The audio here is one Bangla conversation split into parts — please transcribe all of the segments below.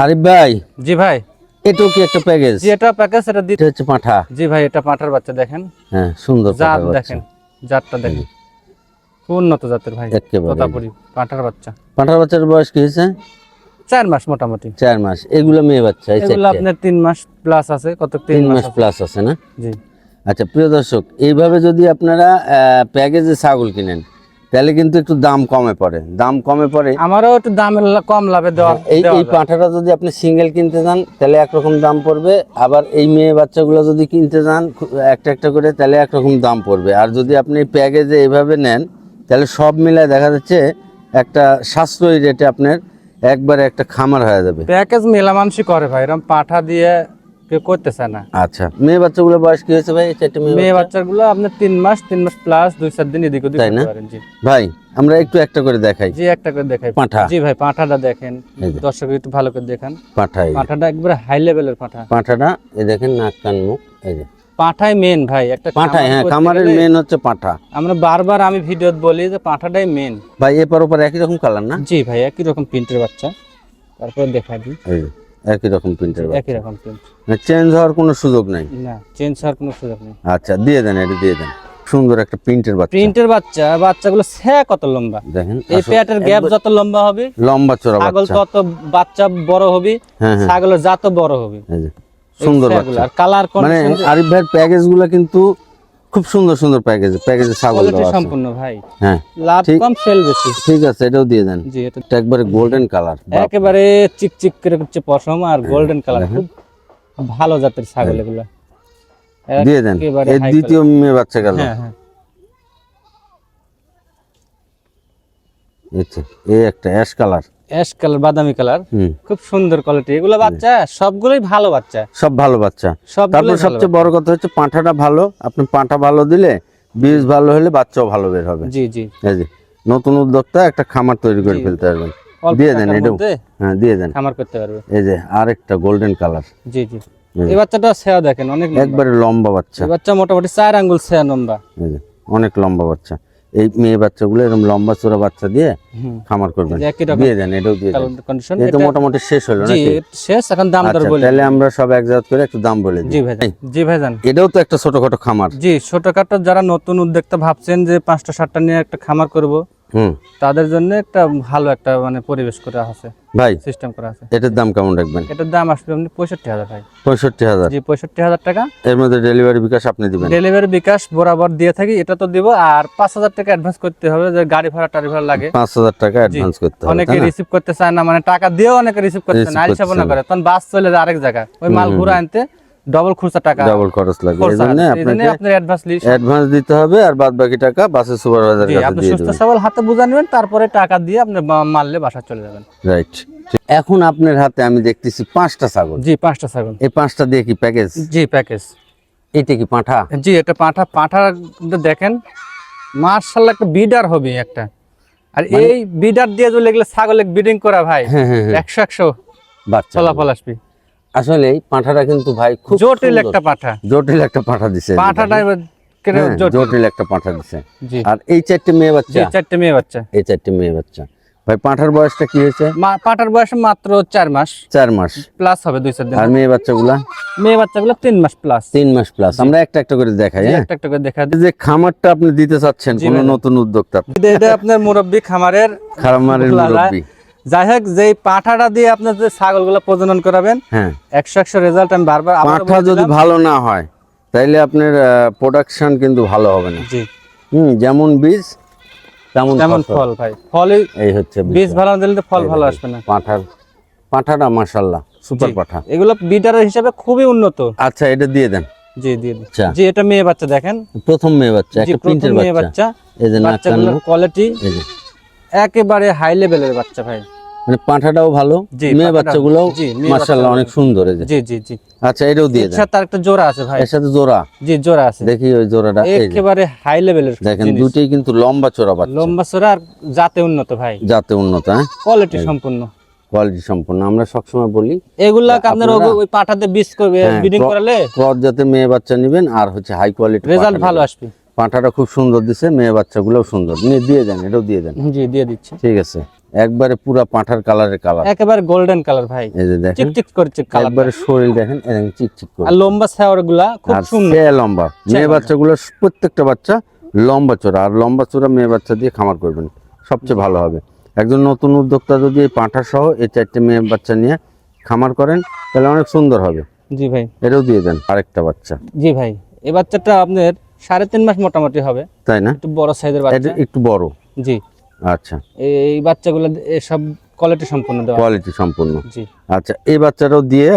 আরিফ ভাই জি ভাই। এটাও কি একটা প্যাকেজ জি এটা প্যাকেজ এটা দিতে হচ্ছে পাঠা। জি ভাই এটা পাঁঠার বাচ্চা দেখেন। হ্যাঁ সুন্দর জাত দেখেন জাতটা দেখেন। উন্নত জাতের ভাই। তোতাপুরি পাঁঠার বাচ্চা। পাঁঠার বাচ্চার বয়স কি হয়েছে? চার মাস মোটামুটি। চার মাস। এগুলো মেয়ে বাচ্চা এগুলো আপনার তিন মাস প্লাস আছে কত তিন মাস প্লাস আছে। না? জি। আচ্ছা প্রিয় দর্শক এইভাবে যদি আপনারা প্যাকেজে ছাগল কিনেন তাহলে কিন্তু একটু দাম কমে পড়ে। দাম কমে পড়ে। আমারও একটু দাম কম লাভে দেওয়া এই এই পাঁঠাটা যদি আপনি সিঙ্গেল কিনতে যান তাহলে একরকম দাম পড়বে। আবার এই মেয়ে বাচ্চাগুলো যদি কিনতে যান একটা একটা করে তাহলে একরকম দাম পড়বে। আর যদি আপনি প্যাকেজে এইভাবে নেন তাহলে সব মিলায় দেখা যাচ্ছে একটা সাশ্রয়ী রেটে আপনার একবারে একটা খামার হয়ে যাবে। প্যাকেজ মেলা মানুষই করে ভাই। এরকম পাঠা দিয়ে কেউ করতেছে না। আচ্ছা। মেয়ে বাচ্চাগুলোর বয়স কি হয়েছে ভাই? চারটে মেয়ে মেয়ে বাচ্চার আপনার তিন মাস তিন মাস প্লাস দুই চার দিন এদিক ওদিক তাই না? ভাই আমরা একটু একটা করে দেখাই। জি একটা করে দেখাই। পাঁঠা। জি ভাই পাঁঠাটা দেখেন। দর্শক একটু ভালো করে দেখান। পাঁঠাই। পাঁঠাটা একবারে হাই লেভেলের পাঁঠা। পাঁঠাটা এই দেখেন নাক কান মুখ এই যে। পাঁঠাই মেন ভাই একটা পাঁঠাই হ্যাঁ খামারের মেন হচ্ছে পাঁঠা। আমরা বারবার আমি ভিডিওতে বলি যে পাঁঠাটাই মেন ভাই এপার ওপর একই রকম কালার না? জি ভাই একই রকম প্রিন্টের বাচ্চা। তারপরে দেখা দিই। একই রকম প্রিন্টের একই রকম প্রিন্ট চেঞ্জ হওয়ার কোনো সুযোগ নাই? না চেঞ্জ হওয়ার কোনো সুযোগ নেই। আচ্ছা দিয়ে দেন এটা দিয়ে দেন। সুন্দর একটা প্রিন্টের বাচ্চা। প্রিন্টের বাচ্চা বাচ্চাগুলো সে কত লম্বা? দেখেন এই পেটের গ্যাপ যত লম্বা হবে লম্বা চড়া ছাগল তত বাচ্চা বড় হবে হ্যাঁ হ্যাঁ। ছাগলের জাতও বড় হবে। সুন্দর বাচ্চা। আর কালার মানে আরিফ ভাইয়ের প্যাকেজগুলা কিন্তু খুব সুন্দর সুন্দর প্যাকেজ প্যাকেজে ছাগল দেওয়া সম্পূর্ণ ভাই। হ্যাঁ লাভ কম সেল বেশি। ঠিক আছে এটাও দিয়ে দেন। জি এটা একবারে গোল্ডেন কালার একেবারে চিকচিক করে হচ্ছে পশম আর গোল্ডেন কালার খুব ভালো জাতের ছাগল এগুলো। দিয়ে দেন। এই দ্বিতীয় মেয়ে বাচ্চা গেল। হ্যাঁ হ্যাঁ। এই একটা অ্যাশ কালার অ্যাশ কালার বাদামি কালার। খুব সুন্দর কোয়ালিটি এগুলো বাচ্চা সবগুলোই ভালো বাচ্চা। সব ভালো বাচ্চা। তারপর সবচেয়ে বড় কথা হচ্ছে পাঁঠাটা ভালো। আপনি পাঁঠা ভালো দিলে বীজ ভালো হলে বাচ্চাও ভালো বের হবে। জি জি। যে নতুন উদ্যোক্তা একটা খামার তৈরি করে ফেলতে পারবেন। দিয়ে দেন মধ্যে হ্যাঁ দিয়ে দেন। খামার করতে পারবে। এই যে আরেকটা গোল্ডেন কালার জি জি। এই বাচ্চাটা সেয়া দেখেন অনেক একবারে লম্বা বাচ্চা। বাচ্চা মোটামুটি চার আঙ্গুল সেয়া লম্বা। অনেক লম্বা বাচ্চা। এই মেয়ে বাচ্চাগুলো এরকম লম্বা চোরা বাচ্চা দিয়ে খামার করবেন। দিয়ে দেন এটাও দিয়ে দেন। এটা এই তো মোটামুটি শেষ হলো না নাকি? শেষ এখন দাম দর আচ্ছা বলি তাহলে আমরা সব একজাত করে একটু দাম বলে জি দিই। ভাই জি ভাই জান এটাও তো একটা ছোটখাটো খামার। জি ছোটখাটো যারা নতুন উদ্যোক্তা ভাবছেন যে পাঁচটা সাতটা নিয়ে একটা খামার করব তাদের জন্য একটা ভালো একটা মানে পরিবেশ করা আছে ভাই সিস্টেম করা আছে। এটার দাম কেমন রাখবেন? এটার দাম আসবে আপনি পঁয়ষট্টি হাজার ভাই। পঁয়ষট্টি হাজার? জি পঁয়ষট্টি হাজার টাকা। এর মধ্যে ডেলিভারি বিকাশ আপনি দিবেন? ডেলিভারি বিকাশ বরাবর দিয়ে থাকি এটা তো দিব। আর পাঁচ হাজার টাকা অ্যাডভান্স করতে হবে যে গাড়ি ভাড়া টাড়ি ভাড়া লাগে। পাঁচ হাজার টাকা অ্যাডভান্স করতে হবে অনেকে রিসিভ করতে চায় না মানে টাকা দিয়েও অনেকে রিসিভ করতে চায় না। করতে না করে তখন বাস চলে যায় আরেক জায়গায়। ওই মাল ঘুরে আনতে। ডবল খুচরা টাকা। ডাবল খরচ লাগে এই জন্য আছে। এই জন্য আপনাকে আপনার অ্যাডভান্স লিস্ট অ্যাডভান্স দিতে হবে আর বাদ বাকি টাকা বাসের সুপারভাইজার কাছে আপনি সুস্থ সবল হাতে বুঝা নেবেন তারপরে টাকা দিয়ে আপনি মারলে বাসা চলে যাবেন। রাইট এখন আপনার হাতে আমি দেখতেছি পাঁচটা ছাগল। জি পাঁচটা ছাগল। এই পাঁচটা দিয়ে কি প্যাকেজ জি প্যাকেজ এটা কি পাঁঠা? জি এটা পাঁঠা। পাঁঠা দেখেন মার্শাল্লাহ একটা বিডার হবে একটা। আর এই বিডার দিয়ে যদি এগুলো ছাগলে ব্রিডিং করা ভাই হ্যাঁ হ্যাঁ হ্যাঁ। একশো একশো বাচ্চা ফলাফল আসবে। আসলে পাঁঠাটা কিন্তু ভাই খুব জটিল একটা পাঁঠা। জটিল একটা পাঁঠা দিছে। পাঁঠাটা হ্যাঁ, জটিল? একটা পাঁঠা দিছে। আর এই চারটে মেয়ে বাচ্চা? চারটে মেয়ে বাচ্চা। এই চারটে মেয়ে বাচ্চা। ভাই পাঁঠার বয়সটা কি হয়েছে? পাঁঠার বয়স মাত্র চার মাস। চার মাস। প্লাস হবে দুই চার দিন। আর মেয়ে বাচ্চাগুলা? মেয়ে বাচ্চাগুলো তিন মাস প্লাস। তিন মাস প্লাস। আমরা একটা একটা করে দেখাই হ্যাঁ? একটা একটা করে দেখা যে খামারটা আপনি দিতে চাচ্ছেন কোন নতুন উদ্যোক্তা? এটা আপনার মুরব্বী খামারের খামারের। মুরব্বী। যাই হোক যে পাঁঠাটা দিয়ে আপনার যে ছাগলগুলো প্রজনন করাবেন হ্যাঁ। একশো একশো রেজাল্ট আমি বারবার পাঁঠা যদি ভালো না হয় তাইলে আপনার প্রোডাকশন কিন্তু ভালো হবে না। জি। হুম যেমন বীজ তেমন তেমন ফল ভাই। ফলই এই হচ্ছে বীজ ভালো না দিলে ফল ভালো আসবে না। পাঁঠার পাঁঠাটা মাশাল্লাহ সুপার পাঁঠা। এগুলো বিটারের হিসাবে খুবই উন্নত। আচ্ছা এটা দিয়ে দেন। জি দিয়ে দিই আচ্ছা। জি এটা মেয়ে বাচ্চা দেখেন। প্রথম মেয়ে বাচ্চা একটা প্রিন্টের মেয়ে বাচ্চা। এই যে নাক কোয়ালিটি এই যে। একেবারে হাই লেভেলের বাচ্চা ভাই। মানে পাঁঠাটাও ভালো মেয়ে বাচ্চাগুলো। বাচ্চা- অনেক সুন্দর জি জি জি। আচ্ছা এটাও দিয়ে দেন। তার একটা জোড়া আছে ভাই। এর সাথে জোড়া? জি জোড়া আছে। দেখি ওই জোড়াটা একেবারে হাই লেভেলের দেখেন দুটোই কিন্তু লম্বা চোরা বাচ্চা। লম্বা চোরা আর জাতে উন্নত ভাই। যাতে উন্নত হ্যাঁ? কোয়ালিটি সম্পূর্ণ। কোয়ালিটি সম্পন্ন আমরা সবসময় বলি এগুলা আপনার ওই- পাঠাতে বীজ করবে হ্যাঁ, ব্রিডিং করালে ক্রস জাতের মেয়ে বাচ্চা নেবেন আর হচ্ছে হাই কোয়ালিটি রেজাল্ট ভালো আসবে। পাঁঠাটা খুব সুন্দর দিছে মেয়ে বাচ্চাগুলোও সুন্দর। নিয়ে দিয়ে দেন এটাও দিয়ে দেন। জি দিয়ে দিচ্ছি। ঠিক আছে। একবারে পুরা পাঁঠার কালারের কালার একেবারে গোল্ডেন কালার ভাই। এই যে দেখেন। চিকচিক করছে কালার একবারে শরীর দেখেন এরকম চিকচিক করে আর লম্বা ছাওয়ারগুলা খুব সুন্দর। সে লম্বা। মেয়ে বাচ্চাগুলো প্রত্যেকটা বাচ্চা লম্বা চোরা। আর লম্বা চোরা মেয়ে বাচ্চা দিয়ে খামার করবেন। সবচেয়ে ভালো হবে। একজন নতুন উদ্যোক্তা যদি এই পাঁঠা সহ এই চারটে মেয়ে বাচ্চা নিয়ে খামার করেন তাহলে অনেক সুন্দর হবে। জি ভাই। এটাও দিয়ে দেন আরেকটা বাচ্চা। জি ভাই। এই বাচ্চাটা আপনার সাড়ে তিন মাস মোটামুটি হবে। তাই না? একটু বড় সাইজের বাচ্চা। একটু বড়? জি। আচ্ছা। এই বাচ্চাগুলো সব কোয়ালিটি সম্পূর্ণ দেওয়া। কোয়ালিটি সম্পূর্ণ জি। আচ্ছা এই বাচ্চাটাও দিয়ে।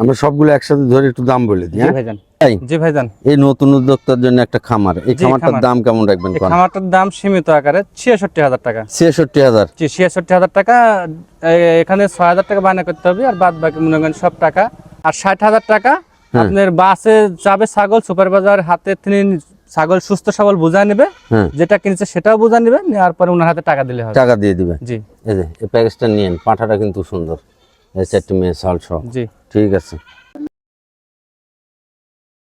আমরা সবগুলো একসাথে ধরে একটু দাম বলে দিই হ্যাঁ? ভাইজান। এই, জি ভাইজান। এই নতুন উদ্যোক্তার জন্য একটা খামার। এই খামারটার দাম কেমন রাখবেন খামারটার দাম সীমিত আকারে ছিয়াষট্টি হাজার টাকা। ছেষট্টি হাজার। জি ছিয়াষট্টি হাজার টাকা। এখানে ছয় হাজার টাকা বায়না করতে হবে আর বাদ বাকি মনে করেন সব টাকা। আর ষাট হাজার টাকা আপনার বাসে যাবে ছাগল সুপার বাজার হাতে তিনি ছাগল সুস্থ সবল বুঝায় নেবে হ্যাঁ। যেটা কিনছে সেটাও বুঝা নেবে নেওয়ার পরে ওনার হাতে টাকা দিলে হবে। টাকা দিয়ে দিবে। জি। এই যে এই প্যাকেজটা নিয়েন পাঁঠাটা কিন্তু সুন্দর। এই চারটি মেয়ে সাল সহ। জি। ঠিক আছে।